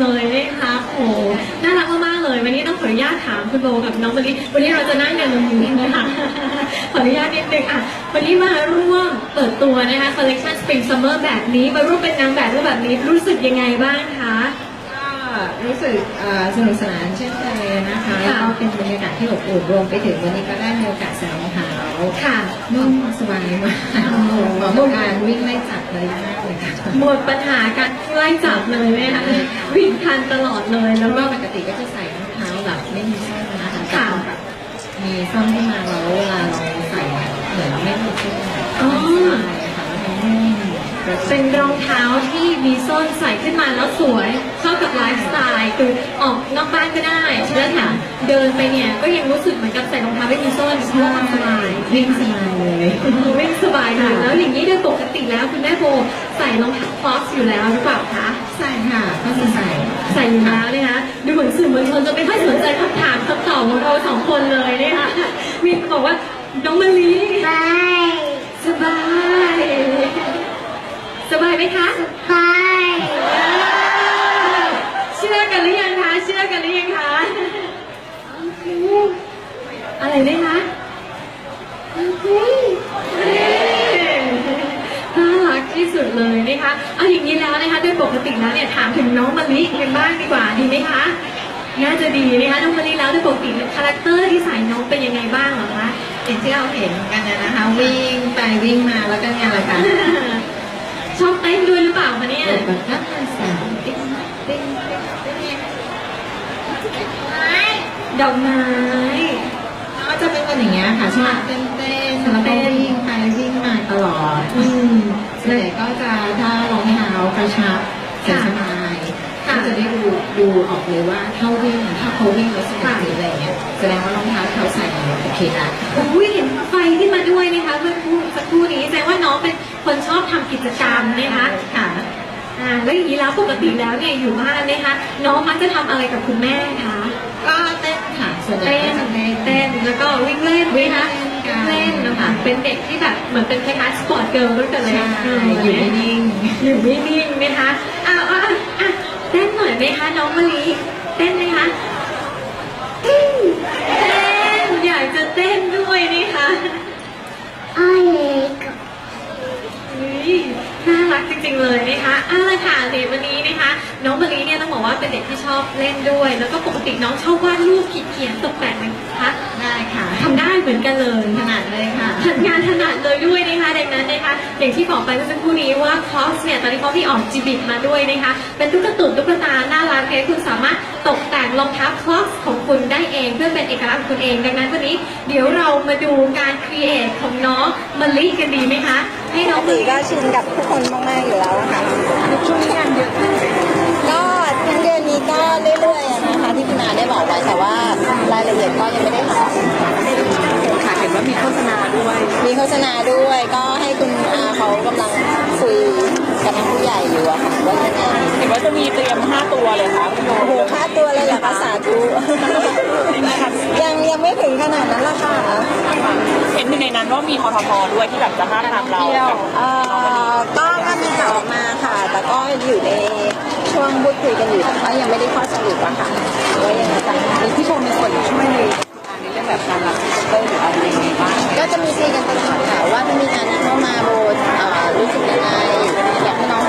เลยนะคะโอ้โหน่ารักมากๆเลย วันนี้ต้องขออนุญาตถามคุณโบกับน้องมะลิวันนี้เราจะนั่งกันตรงนี้นะคะขออนุญาตนิดนึงอะ วันนี้มาร่วมเปิดตัวนะคะ collection spring summer แบบนี้มาร่วมเป็นนางแบบรูปแบบนี้รู้สึกยังไงบ้างคะก็รู้สึกเอ่อสนุกสนานเช่นเคยนะคะค่ะแล้วก็เป็นบรรยากาศที่อบอุ่นรวมไปถึงวันนี้ก็ได้มีโอกาสใส่รองเท้าค่ะนุ่มสบายมากโอ้โหเหมาะกับการวิ่งไล่จับเลยมากเลยค่ะหมดปัญหาการไล่จับเลยไหมคะ วิ่งทันตลอดเลย แล้แล้ววก็ก็ปกติก็จะใส่รองเท้าแบบไม่มีส้นนะคะแต่ค่ะพอแบบมีส้นขึ้นมาแล้วเวลาเราใส่เหมือนไม่มีส้นอ๋อสบายค่ะแล้วมันนุ่มกระชั เป็บนรองเท้าที่มีส้นใส่ขึ้นมาแล้วสวยเข้ากับไลฟ์สไตล์คือออกนอกบ้านก็ได้แล้วแถมเดินไปเนี่ยก็ยังรู้สึกเหมือนกับใส่รองเท้าไม่มีส้นเพราะว่ามันสบายวิ่งสบายเลยไม่สบายเลยแล้วอย่างนี้โดยปกติแล้วคุณแม่โบใส่รองเท้าคลอสอยู่แล้วหรือเปล่าคะใส่ค่ะก็จะใส่ใส่อยู่แล้วนะคะดูเหมือนสื่อมวลชนจะไม่ค่อยสนใจคำถามคำตอบของเราสองคนเลยนะคะมีคนบอกว่าน้องมะลิไม้ สบาย สบายไหมคะ ไม้ เชื่อกันหรือยังคะ เชื่อกันหรือยังคะ อะไรนะคะ เฮ้ย น่ารักที่สุด เลยนะคะเอาอย่างนี้แล้วนะคะโดยปกติแล้วเนี่ยถามถึงน้องมะลิกันบ้างดีกว่าดีไหมคะน่าจะดีนะคะน้องมะลิแล้วโดยปกติคาแรคเตอร์ที่ใส่น้องเป็นยังไงบ้างเหรอคะอย่างที่เราเห็นกันนะนะคะ วิ่งไปวิ่งมาแล้วก็งานอะไรกันชอบเต้นด้วยหรือเปล่าคะเนี่ยเปิดแบบนักงานสาวติ๊งติ๊งติ๊งติ๊งไม้ดอกไม้ก็จะเป็นคนอย่างเงี้ยค่ะชอบเต้นเต้นแล้วก็วิ่งไปวิ่งมาตลอดอืมส่วนใหญ่ก็จะถ้ารองเท้า กระชับใส่สบายค่ะก็จะได้ดูดูออกเลยว่าถ้าวิ่งถ้าเขาวิ่งแล้วสนุกหรืออะไรเงี้ยแสดงว่ารองเท้าที่เขาใส่เนี่ยโอเคละอุ้ยเห็นไฟขึ้นมาด้วยนะคะเมื่อครู่สักครู่นี้แสดงว่าน้องเป็นคนชอบทำกิจกรรมนะคะค่ะอ่าแล้วอย่างนี้แล้วปกติแล้วเนี่ยอยู่บ้านนะคะน้องมักจะทำอะไรกับคุณแม่คะก็เต้นค่ะส่วนใหญ่เต้ก็นจะเต้นเต้นแล้วก็วิ่งเล่นวิ่งนะวิ่ง เล่นกันเล่นนะคะเป็นเด็กที่แบบเหมือนเป็นคล้ายๆสปอร์ตเกิร์ลตั้งแต่เล็ใช่กเอออยู่ไม่นิ่งอยู่ไม่นิ่งนะคะอ่าอ่าอะเต้นหน่อยไหมคะน้องมะลิเต้นไหมคะเต้นอยากจะเต้นด้วยนี่คะไอ้เล็กอุ๊ยน่า รักจริงๆเลยนะคะเอาละค่ะเดี๋ยววันนี้นะคะ น้องมะลิเนี่ยต้องบอกว่าเป็นเด็กที่ชอบเล่นด้วย แล้วก็ปกติน้องชอบวาดรูปขีดเขียนตกแต่งนะคะได้ค่ะทำได้เหมือนกันเลยขนาดเลยค่ะ ทำงานถนัดเลยด้วยนะคะดังนั้นนะคะอย่างที่บอกไปเมื่อสักครู่นี้ว่าคอสเนี่ยตอนนี้เขามีออกจีบิกมาด้วยนะคะ เป็นตุ๊กตุนตุ๊กตาน่ารักเนี่ยคุณสามารถตกแต่งรองเท้าคลอสของคุณได้เองเพื่อเป็นเอกลักษณ์ของคุณเอง ดังนั้นวันนี้เดี๋ยวเรามาดูการครีเอทของน้องมะลิกันดีไหมคะ ให้น้องปกติก็ชินกับทุกคนมากๆอยู่แล้วอะค่ะช่วงนี้งานเยอะขึ้นก็ทั้งเดือนนี้ก็เรื่อยๆอะนะคะที่คุณอาได้บอกไว้แต่ว่ารายละเอียดก็ยังไม่ได้ทำค่ะเห็นว่ามีโฆษณาด้วย มีโฆษณาด้วยก็ให้คุณอาเขากำลัง ญ่อยู่อะค่ะว่ายังไงเห็นว่าจะมีเตรียม 5 ตัวเลยครับพี่โยโอ้โหค่าตัวเลยเหรอคะสาธุยังยังไม่ถึงขนาดนั้นละค่ะเห็นหนึ่งในนั้นว่ามีทททด้วยที่แบบจะห้ามทำเรากับเอ่อก็ก็มีข่าวออกมาค่ะ แต่ก็อยู่ในช่วงพูดคุยกันอยู่แต่ก็ยังไม่ได้ข้อสรุปอะค่ะว่ายังไงกันพี่ชมมีส่วนช่วยในในเรื่องแบบการรับเตอร์หรืออะไรยังไงบ้างก็จะมีคุยกันตลอดค่ะว่าถ้ามีงานนี้เข้ามาโบเอ่อรู้สึกยังไงอยากให้น้อง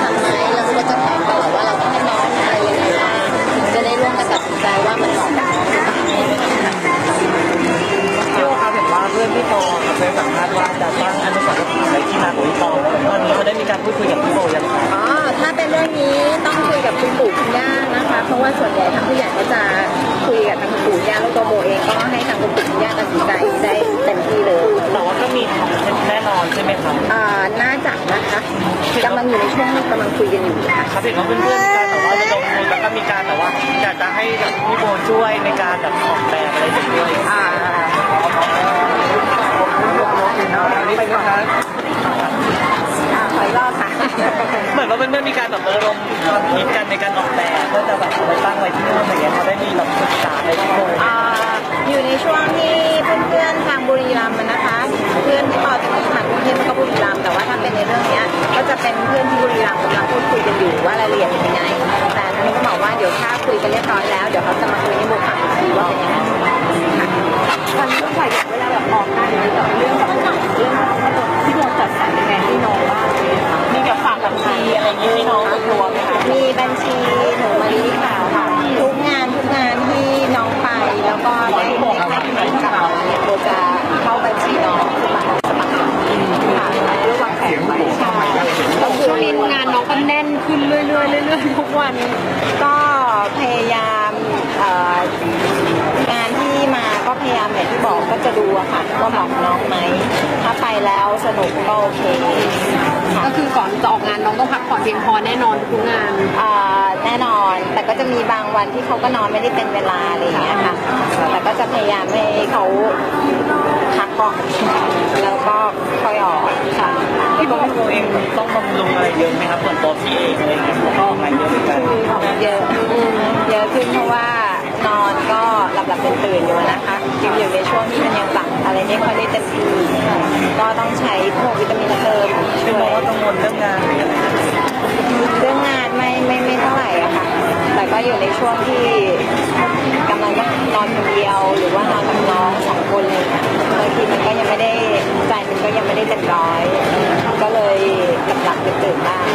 จะถามตลอดว่าเราต้องให้น้องอะไรยังไงบ้างจะได้ร่วมกันตัดสินใจว่ามันเหมาะกับน้องหรือเปล่าพี่โยครับเห็นว่าเพื่อนพี่ปอเคยสัมภาษณ์ว่าจะตั้งอนุสรณ์สถานอะไรที่มาของพี่ปอตอนนี้เขาได้มีการพูดคุยกับพี่โบยังครับอ๋อถ้าเป็นเรื่องนี้ต้องคุยกับคุณปู่คุณย่านะคะ เพราะว่าส่วนใหญ่ทางผู้ใหญ่ก็จะคุยกับทางคุณปู่คุณย่าแล้วตัวโบเองก็ให้ทางคุณปู่คุณย่าตัดสินใจได้เต็มที่เลย แต่ว่าก็มีแน่นอนใช่ไหมครับอ่าน่าจะนะคะกำลังอยู่ในช่วงกำลังคุยกันอยู่ค่ะครับเห็นว่าเพื่อนๆมีการแต่ว่าจะลงทุนแล้วก็มีการแต่ว่าอยากจะให้แบบพี่โบช่วยในการแบบออกแบบอะไรอย่างเงี้ยอ่าอันนี้ไปนะครับอ่าขออีกรอบค่ะเหมือนว่าเพื่อนๆมีการแบบระดมความคิดกันในการออกแบบเพื่อจะแบบเอาไปตั้งไว้ที่นู่นอะไรเงี้ยเขาได้มีแบบศึกษาอะไรที่โบ อยู่ในช่วงที่เพื่อนๆทางบุรีรัมย์นะคะ เพื่อนที่ต่อจากที่มหากรุงเทพแล้วก็บุรีรัมย์แต่ว่าถ้าเป็นในเรื่องเนี้ยก็จะเป็นเพื่อนที่บุรีรัมย์กำลังพูด อกก็จะดูอะค่ะว่าเหมาะกับน้องไหม ถ้าไปแล้วสนุกก็โอเคค่ะ ก็คือก่อนจะออกงานน้องต้องพักผ่อนเพียงพอแน่นอนทุกงาน อ่าแน่นอนแต่ก็จะมีบางวันที่เขาก็นอนไม่ได้เป็นเวลาอะไรอย่างเงี้ยค่ะ แต่ก็จะพยายามให้เขาพักก่อนแล้วก็ค่อยออกค่ะพี่โบพี่โบเองต้องบำรุงอะไรเยอะไหมครับส่วนตัวพี่เองอะไรเงี้ยผมก็ออกงานเยอะเหมือนกันเยอะเยอะขึ้นเพราะว่านอนก็หลับหลับตื่นตื่นๆอยู่นะคะยังอยู่ในช่วงที่มันยังปรับ อะไรไม่ค่อยได้เต็มที่ก็ต้องใช้พวกวิตามินเสริมพี่ช่โบวยว่ากังวลเรื่องงานหรืออะไรเรื่องงานไม่ไม่ไม่เท่าไหร่อะค่ะ แต่ก็อยู่ในช่วงที่กำลังต้องนอนคนเดียว หรือว่านอนกับน้องสองคนเลยค่ะบางทีมันก็ยังไม่ได้ใจมันก็ยังไม่ได้เต็มร้อย ก็เลยหลับหลับตื่นตื่นๆบ้าง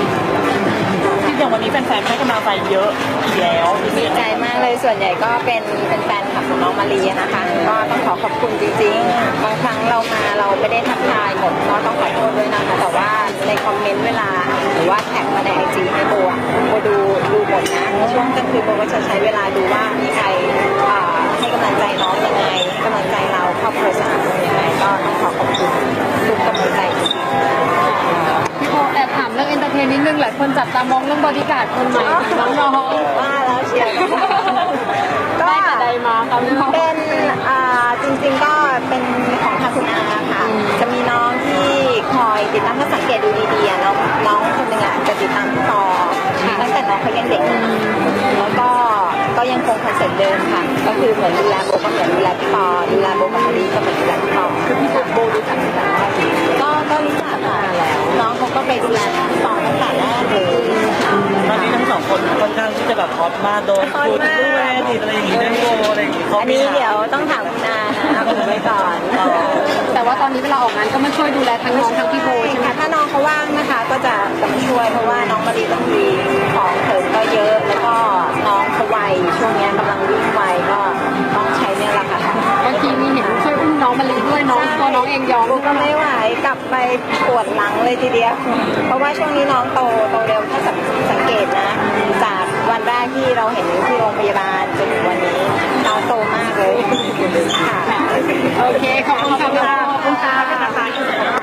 ที่อย่างวันนี้แฟนๆให้กำลังใจเยอะอีกแล้วดีใจมากเลยส่วนใหญ่ก็เป็นเป็นแฟนคลับของน้อง มารีนะคะ ก็ต้องขอขอบคุณจริงๆ บางครั้งเรามาเราไม่ได้ทักทายหมดก็ต้องขอโทษด้วยนะคะ แต่ว่าในคอมเมนต์เวลา หรือว่าแท็กมาในไอจีให้โบอะโบดูดูหมดนะช่วงกลางคืนโบก็จะใช้เวลาดูว่ามีใครอ่าให้กำลังใจน้องยังไงกำลังใจเราครอบครัวสหายยังไงก็ต้องขอขอบคุณทุกกำลังใจจริงๆพี่โบแอบถามเรื่องเอนเตอร์เทนนิดนึงหลายคนจับตามองเรื่องบริการดคนใหม่ของน้องว่าแล้วเชียร์ๆ ได้กับใดมาครับพี่โบเป็นอ่าจริงๆก็เป็นของทางคุณอาค่ะ จะมีน้องที่คอยติดตามถ้าสังเกตดูดีๆอะน้องน้องคนหนึ่งอะจะติดตามพี่ปอตั้งแต่น้องเขายังเด็กแล้วก็ก็ยังคงคอนเซ็ปต์เดิมค่ะ ก็คือเหมือนดูแลโบก็เหมือนดูแลพี่ปอดูแลโบกับมารีก็เหมือนดูแลพี่ปอคือพี่โบรู้จักกันก็ก็รู้จักค่ะน้องเขา ก็ไปดูแลพี่ปอตั้งแต่แรกเลยตอนนี้ทั้งสองคนค่อนข้างที่จะแบบฮอตมากโดนฮอตพูดมากด้วยอดีตอะไรอย่างงี้ได้โบอะไรอย่างงี้เขาอันนี้เดี๋ยวต้องถามคุณอานะผมไว้ก่อน แต่ว่าตอนนี้เวลาออกงานก็มาช่วยดูแลทั้งน้องทั้งพี่โบใช่ไหมค่ะถ้าน้องเขาว่างนะคะ ก็จะจะมาช่วยเพราะว่าน้องมารีต้องมีของเถิมก็เยอะ แล้วก็น้องเขาไวช่วงเนี้ยกำลังวิ่งไวก็ต้องใช้เนี่ยแหละค่ะ บางทีมีเห็นช่วยอุ้มน้องมาลีด้วยน้องตัวน้องเองยอมลูกก็ไม่ไหว กลับไปปวดหลังเลยทีเดียว เพราะว่าช่วงนี้น้องโตโตเร็วถ้าสังสังเกตนะ จากวันแรกที่เราเห็นที่โรงพยาบาลจนถึงวันนี้น้องโตมากเลยค่ะโอเคขอบคุณค่ะขอบคุณค่ะ